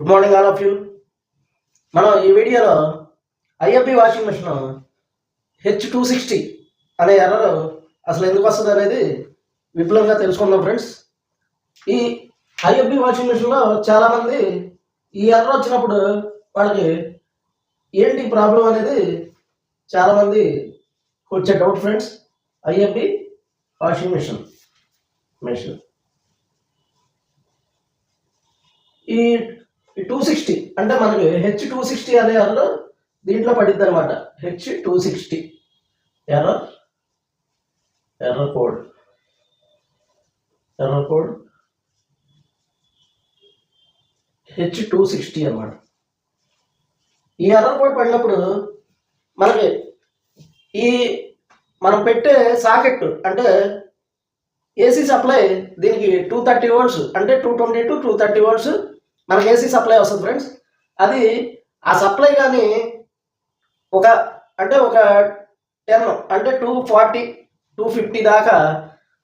Good morning all of you మనం ఈ వీడియోలో IFB washing machine H two sixty అనే ఎర్రర్ అసలు ఎందుకు వస్తుంది అనేది విపులంగా తెలుసుకుందాం ఫ్రెండ్స్ ఈ ఐఎఫ్బి వాషింగ్ మిషన్లో చాలామంది ఈ ఎర్రర్ వచ్చినప్పుడు వాళ్ళకి ఏంటి ప్రాబ్లం అనేది చాలామంది వచ్చే doubt friends IFB washing machine machine ఈ టూ సిక్స్టీ అంటే మనకి హెచ్ టూ సిక్స్టీ అనే ఎర్ర దీంట్లో పడిద్ది అనమాట H two sixty error error code error code H two sixty అనమాట ఈ ఎర్ర కోడ్ పడినప్పుడు మనకి ఈ మనం పెట్టే సాకెట్ అంటే ఏసీ సప్లై దీనికి టూ థర్టీ వోల్ట్స్ అంటే two twenty to two thirty volts మనకి ఏసీ సప్లై వస్తుంది ఫ్రెండ్స్ అది ఆ సప్లై కానీ ఒక అంటే ఒక టెన్ అంటే టూ ఫార్టీ టూ ఫిఫ్టీ దాకా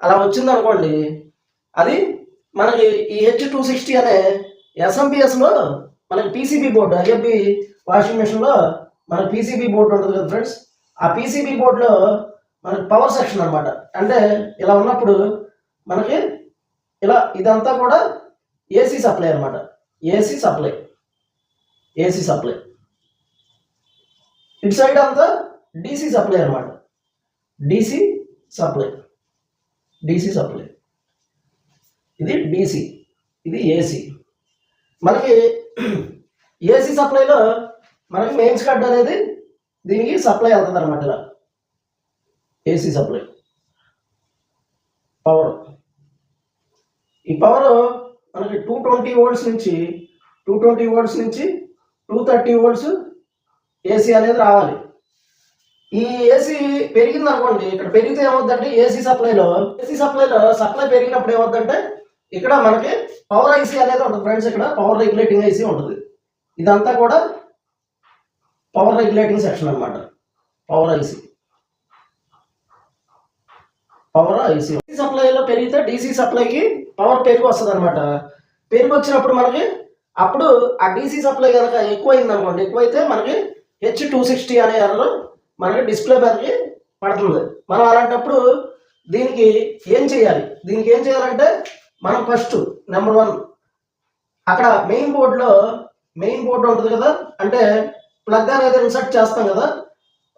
అలా వచ్చింది అనుకోండి అది మనకి ఈ హెచ్ టూ సిక్స్టీ అనే ఎస్ఎంపిఎస్లో మనకి పీసీబీ బోర్డు ఐఎఫ్బి వాషింగ్ మిషన్లో మన పీసీబీ బోర్డు ఉంటుంది కదా ఫ్రెండ్స్ ఆ పీసీబీ బోర్డులో మనకి పవర్ సెక్షన్ అనమాట అంటే ఇలా ఉన్నప్పుడు మనకి ఇలా ఇదంతా కూడా ఏసీ సప్లై అనమాట ఏసీ సప్లై ఏసీ సప్లై ఇటు సైడ్ అంతా డీసీ సప్లై అనమాట డీసీ సప్లై డీసీ సప్లై ఇది డీసీ ఇది ఏసీ మనకి ఏసీ సప్లైలో మనకి మెయిన్స్ కార్డ్ అనేది దీనికి సప్లై అవుతుంది అనమాట ఇలా. ఏసీ సప్లై పవర్ ఈ పవర్ మనకి టూ ట్వంటీ వోల్ట్స్ నుంచి టూ ట్వంటీ వోల్ట్స్ నుంచి టూ థర్టీ వోల్ట్స్ ఏసీ అనేది రావాలి. ఈ ఏసీ పెరిగింది అనుకోండి ఇక్కడ పెరిగితే ఏమవుతుందంటే ఏసీ సప్లైలో ఏసీ సప్లైలో సప్లై పెరిగినప్పుడు ఏమవుతుందంటే ఇక్కడ మనకి పవర్ ఐసీ అనేది ఉంటుంది ఫ్రెండ్స్ ఇక్కడ పవర్ రెగ్యులేటింగ్ ఐసీ ఉంటుంది. ఇదంతా కూడా పవర్ రెగ్యులేటింగ్ సెక్షన్ అన్నమాట. పవర్ ఐసీ పవర్ ఐసీ సప్లైలో పెరిగితే డీసీ సప్లైకి పవర్ పెరిగి వస్తుంది అనమాట పెరుగు వచ్చినప్పుడు మనకి అప్పుడు ఆ డీసీ సప్లై కనుక ఎక్కువైంది అనుకోండి ఎక్కువైతే మనకి హెచ్ టూ సిక్స్టీ అనే ఎర్రర్ మనకి డిస్ప్లే మీదకి పడుతుంది. మనం అలాంటప్పుడు దీనికి ఏం చేయాలి? దీనికి ఏం చేయాలంటే మనం ఫస్ట్ నెంబర్ వన్ అక్కడ మెయిన్ బోర్డులో మెయిన్ బోర్డు ఉంటుంది కదా? అంటే ప్లగ్ అనేది ఇన్సర్ట్ చేస్తాం కదా?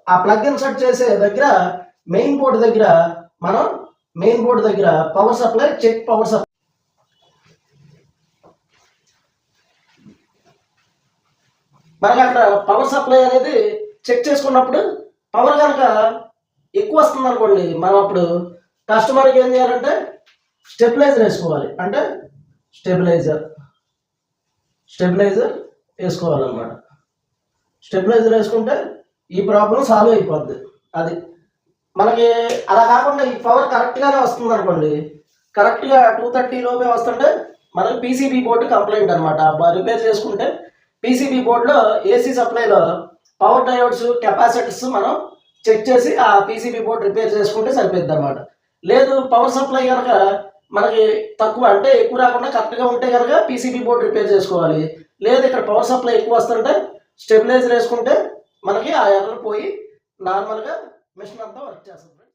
ఆ ప్లగ్ ఇన్సర్ట్ చేసే దగ్గర మెయిన్ బోర్డు దగ్గర మనం మెయిన్ బోర్డు దగ్గర power supply check power supply మనకి అక్కడ పవర్ సప్లై అనేది చెక్ చేసుకున్నప్పుడు పవర్ కనుక ఎక్కువ వస్తుంది అనుకోండి మనం అప్పుడు కస్టమర్కి ఏం చేయాలంటే స్టెబిలైజర్ వేసుకోవాలి. అంటే స్టెబిలైజర్ స్టెబిలైజర్ వేసుకోవాలన్నమాట. స్టెబిలైజర్ వేసుకుంటే ఈ ప్రాబ్లం సాల్వ్ అయిపోద్ది. అది మనకి అలా కాకుండా ఈ పవర్ కరెక్ట్గానే వస్తుంది అనుకోండి కరెక్ట్గా టూ థర్టీ లోపే వస్తుంటే మనకి పీసీబీ బోర్డు కంప్లైంట్ అనమాట రిపేర్ చేసుకుంటే పీసీబీ బోర్డులో ఏసీ సప్లైలో పవర్ డయోడ్స్ కెపాసిటర్స్ మనం చెక్ చేసి ఆ పీసీబీ బోర్డు రిపేర్ చేసుకుంటే సరిపోద్ది అనమాట లేదు పవర్ సప్లై కనుక మనకి తక్కువ అంటే ఎక్కువ రాకుండా కరెక్ట్గా ఉంటే కనుక పీసీబీ బోర్డు రిపేర్ చేసుకోవాలి. లేదు ఇక్కడ పవర్ సప్లై ఎక్కువ వస్తుంటే స్టెబిలైజర్ వేసుకుంటే మనకి ఆ ఎర్రలు పోయి నార్మల్గా మిషన్ అంతా వర్క్ చేస్తుంది.